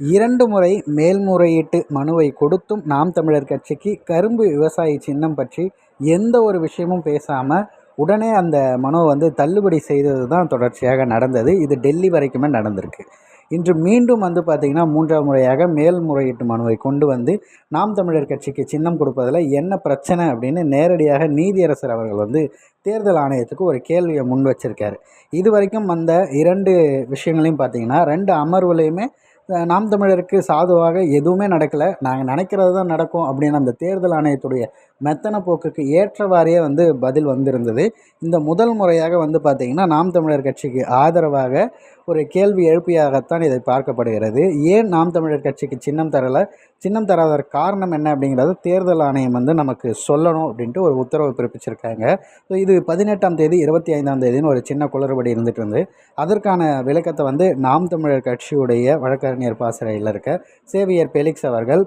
இரண்டு முறை மேல்முறையீட்டு மனுவை கொடுத்தும் நாம் தமிழர் கட்சிக்கு கரும்பு விவசாயி சின்னம் பற்றி எந்த ஒரு விஷயமும் பேசாமல் உடனே அந்த மனுவை வந்து தள்ளுபடி செய்தது தான் தொடர்ச்சியாக நடந்தது. இது டெல்லி வரைக்குமே நடந்திருக்கு. இன்று மீண்டும் வந்து பார்த்திங்கன்னா மூன்றாம் முறையாக மேல்முறையீட்டு மனுவை கொண்டு வந்து நாம் தமிழர் கட்சிக்கு சின்னம் கொடுப்பதில் என்ன பிரச்சனை அப்படின்னு நேரடியாக நீதியரசர் அவர்கள் வந்து தேர்தல் ஆணையத்துக்கு ஒரு கேள்வியை முன் வச்சிருக்காரு. இது வரைக்கும் வந்த இரண்டு விஷயங்களையும் பார்த்திங்கன்னா ரெண்டு அமர்வுலையுமே நாம் தமிழருக்கு சாதுவாக எதுவுமே நடக்கலை. நாங்கள் நினைக்கிறது தான் நடக்கும் அப்படின்னு அந்த தேர்தல் ஆணையத்துடைய மெத்தன போக்குக்கு ஏற்றவாறே வந்து பதில் வந்திருந்தது. இந்த முதல் முறையாக வந்து பார்த்திங்கன்னா நாம் தமிழர் கட்சிக்கு ஆதரவாக ஒரு கேள்வி எழுப்பியாகத்தான் இதை பார்க்கப்படுகிறது. ஏன் நாம் தமிழர் கட்சிக்கு சின்னம் தரலை? சின்னம் தராதற்கு காரணம் என்ன அப்படிங்கிறது தேர்தல் ஆணையம் வந்து நமக்கு சொல்லணும் அப்படின்ட்டு ஒரு உத்தரவு பிறப்பிச்சிருக்காங்க. ஸோ இது பதினெட்டாம் தேதி இருபத்தி ஐந்தாம் தேதின்னு ஒரு சின்ன குளறுபடி இருந்துகிட்டு இருந்து அதற்கான விளக்கத்தை வந்து நாம் தமிழர் கட்சியுடைய வழக்க வழக்கறிஞர் பாசறையில் இருக்க சேவியர் பெலிக்ஸ் அவர்கள்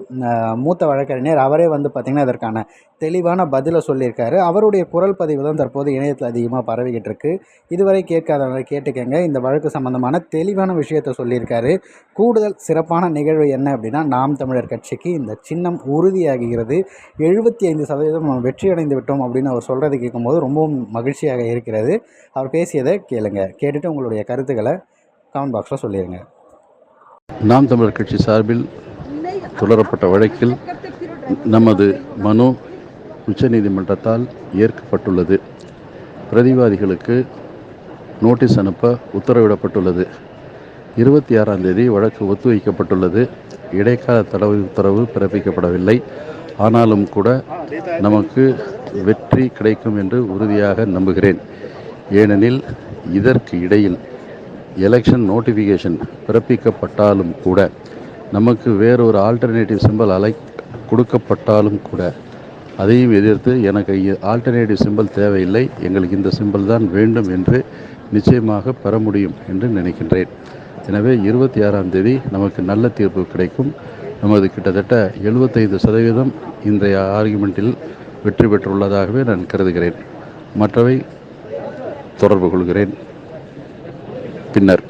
மூத்த வழக்கறிஞர் அவரே வந்து பார்த்திங்கன்னா இதற்கான தெளிவான பதிலை சொல்லியிருக்காரு. அவருடைய குரல் பதிவு தான் தற்போது இணையத்தில் அதிகமாக பரவிக்கிட்டு இருக்கு. இதுவரை கேட்காதவங்க கேட்டுக்கங்க. இந்த வழக்கு சம்மந்தமான தெளிவான விஷயத்தை சொல்லியிருக்காரு. கூடுதல் சிறப்பான நிகழ்வு என்ன அப்படின்னா நாம் தமிழர் கட்சிக்கு இந்த சின்னம் உறுதியாகிறது. எழுபத்தி ஐந்து சதவீதம் நம்ம வெற்றியடைந்து விட்டோம் அப்படின்னு அவர் சொல்கிறது கேட்கும்போது ரொம்பவும் மகிழ்ச்சியாக இருக்கிறது. அவர் பேசியதை கேளுங்க. கேட்டுட்டு உங்களுடைய கருத்துக்களை கமெண்ட் பாக்ஸில் சொல்லிடுங்க நாம் தமிழர் கட்சி சார்பில் தொடரப்பட்ட வழக்கில் நமது மனு உச்சநீதிமன்றத்தால் ஏற்கப்பட்டுள்ளது. பிரதிவாதிகளுக்கு நோட்டீஸ் அனுப்ப உத்தரவிடப்பட்டுள்ளது. இருபத்தி ஆறாம் தேதி வழக்கு ஒத்திவைக்கப்பட்டுள்ளது. இடைக்கால தடவை உத்தரவு பிறப்பிக்கப்படவில்லை. ஆனாலும் கூட நமக்கு வெற்றி கிடைக்கும் என்று உறுதியாக நம்புகிறேன். ஏனெனில் இதற்கு இடையில் எலெக்ஷன் நோட்டிஃபிகேஷன் பிறப்பிக்கப்பட்டாலும் கூட நமக்கு வேறொரு ஆல்டர்னேட்டிவ் சிம்பல் அலை கொடுக்கப்பட்டாலும் கூட அதையும் எதிர்த்து எனக்கு ஆல்டர்னேட்டிவ் சிம்பிள் தேவையில்லை. எங்களுக்கு இந்த சிம்பிள் தான் வேண்டும் என்று நிச்சயமாக பெற முடியும் என்று நினைக்கின்றேன். எனவே இருபத்தி ஆறாம் தேதி நமக்கு நல்ல தீர்ப்பு கிடைக்கும். நமது கிட்டத்தட்ட எழுபத்தைந்து சதவீதம் இன்றைய ஆர்குமெண்ட்டில் வெற்றி பெற்றுள்ளதாகவே நான் கருதுகிறேன். மற்றவை தொடர்பு கொள்கிறேன். பின்னர்